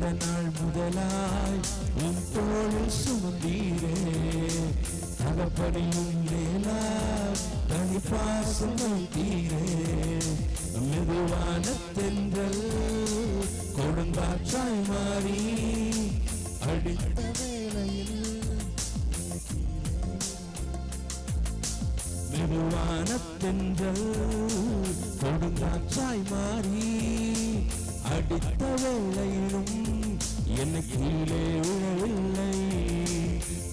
பிறந்த நாள் முதலாய் உன் தோழில் சுமந்தீரே. தகப்படியும் மேலாய் தனி பாசம் வைத்தீரே. மெதுவான தென்றல் கொடுங்காற்றாய் மாறி அடித்த வேளையில் மெதுவான தென்றல் கொடுங்காற்றாய் மாறி அடித்த வேளையிலும் என்னை கீழே விழவில்லை.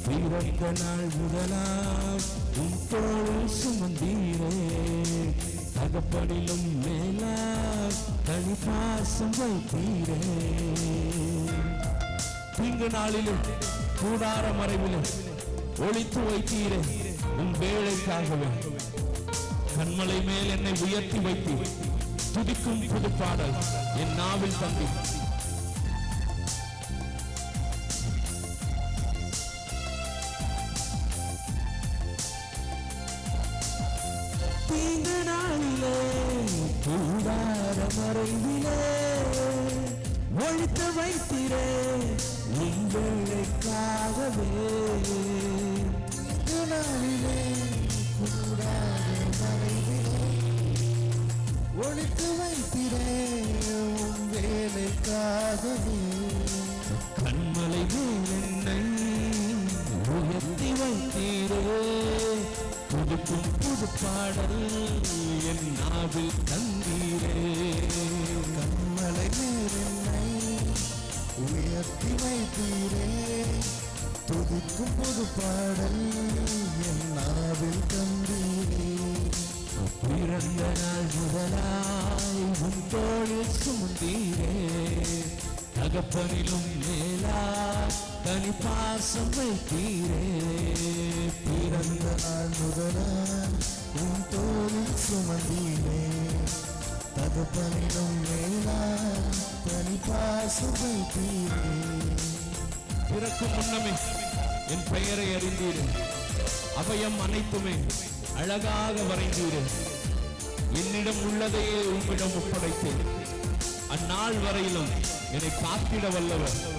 பிறந்த நாள் முதலாம் உன் தோளில் சுமந்தீரே. தகப்படிலும் மேலா தனி பாசம் வைத்தீரே. தீங்கு நாளிலும் கூடார மறைவிலும் ஒழித்து வைத்தீரே. உன் வேலைக்காகவே கண்மலை மேல் என்னை உயர்த்தி வைத்து துதிக்கும் புது பாடல். என் நாவில் தம்பி. தீங்கு நாளிலே மறைவிலே ஒழித்து வைத்திரே உன் உன் வேலைக்காகவே கண்மலை என்னை உயர்த்தி வைத்தீரே. புதுக்கும் புது பாடல் என் நாவில் தந்தீரே. கண்மலை மேல் என்னை உயர்த்தி வைத்தீரே. துதிக்கும் புது பாடல் என் நாவில் தந்தீரே. பிறந்த நாள் முதலா அவளுக்கும் தீரே தகப்பனிலும் மேலா தனி பாசம் வைத்தீரே. பிறந்த நாள் முதலாய் உன் தோளில் சுமந்தீரே. தகப்பனிலும் மேலா தனி பாசம் வைத்தீரே. பிறக்கும் முன்னமே என் பெயரை அறிந்தீரே. அபயம் அனைத்துமே அழகாக வரைந்தீரே என்னிடம் உள்ளதையே உம்மிடம் ஒப்படைத்தேன். அந்நாள் வரையிலும் என்னை காத்திட வல்லவர்.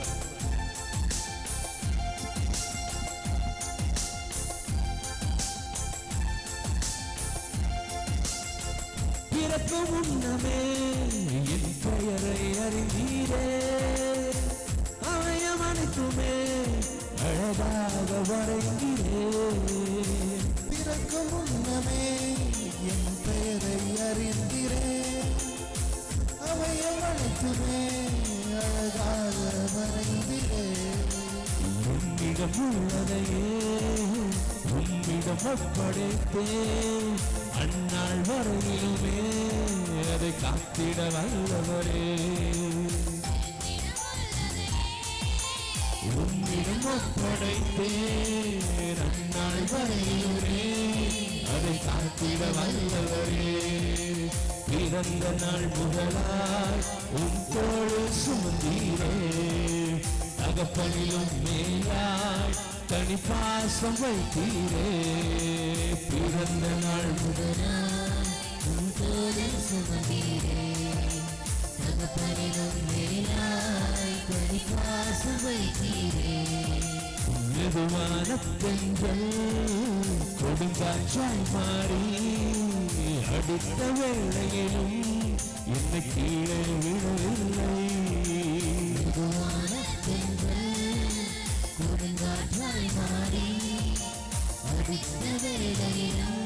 பிறப்பு முன்னமே என் பெயரை அறிந்தீரே. அவயம் அனைத்துமே அழகாக வரைந்தீரே. பிறக்கும் முன்னமே பெயரை அறிந்தீரே அவயம் அழகாக வரைந்தீரே உம்மிடம் உள்ளதையே உம்மிடம் ஒப்படைத்தே அந்நாள் வரையிலுமே அதை காத்திட வல்லவரே. உம்மிடம் ஒப்படைத்தே அந்நாள் வரையிலுமே அதை காத்திட வல்லவரே பிறந்த நாள் முதலாய் உன் தோಳು சுமந்தீரே தகப்பனிலும் மேலாய் தனி பாசம் வைத்தீரே பிறந்த நாள் முதலாய் உன் தோளில் சுமந்தீரே தகப்பனிலும் மேலாய் பரிபாசம் வைத்தீரே மெதுவான பெண்கள் கொடுங்காற்றாய் மாறி அடுத்த வேளையிலும் என்னை கீழே விடவில்லை மெதுவான பெண்கள் கொடுங்காற்றாய் மாறி அடுத்த வேளையிலும்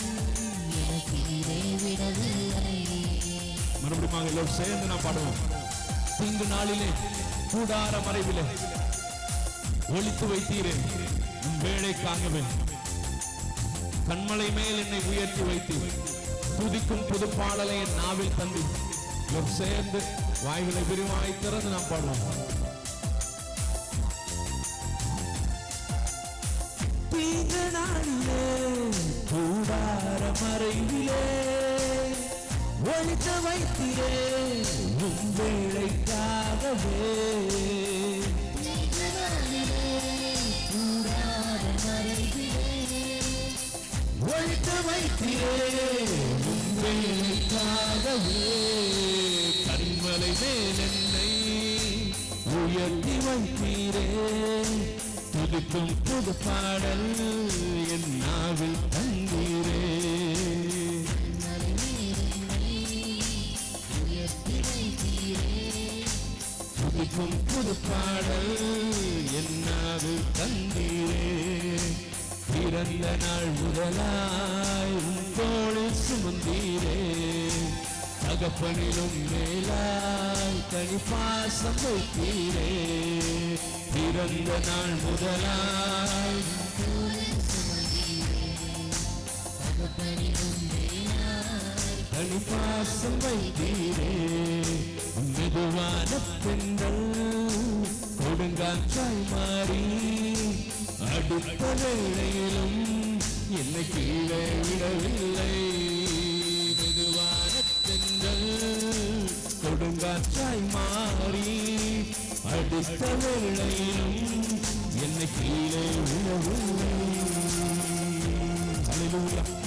என்னை கீழே விடவில்லை மறுபடியும் எல்லோரும் சேர்ந்து நான் பாடுவோம். தீங்கு நாளிலே கூடார மறைவிலே ஒழித்து வைத்தீரே. வேலைக்காகவே கண்மலை மேல் என்னை உயர்த்தி வைத்து துதிக்கும் புது பாடலை என் நாவில் தந்து சேர்ந்து வாய்களை விரிவாய் திறந்து நாம் பாடுவோம். தீங்கு நாளிலே கூடார மறைவிலே. ஒழித்து வைத்தியே உன் வேலைக்காகவே. கூடாத வைத்தியே உன் வேலைக்காகவே. கண்மலை மேல் என்னை உயர்த்தி வைத்தீரே. துதிக்கும் புது பாடல் என் நாவில் தந்தீரே துதிக்கும் புது பாடல். என் தந்தீரே? பிறந்த நாள் முதலாய் உன் தோளில் சுமந்தீரே. தகப்பனிலும் மேலாய் தனி பாசம் வைத்தீரே. பிறந்த நாள் முதலாய் தனி பாசம் வைத்தீரே. மெதுவான பெண்கள் கொடுங்காற்றாய் மாறி அடுத்த வேளையிலும் என்னை கீழே விடவில்லை. மெதுவான பெண்கள் கொடுங்காற்றாய் மாறி அடுத்த வேளையிலும் என்னை கீழே விடவில்லை. Hallelujah.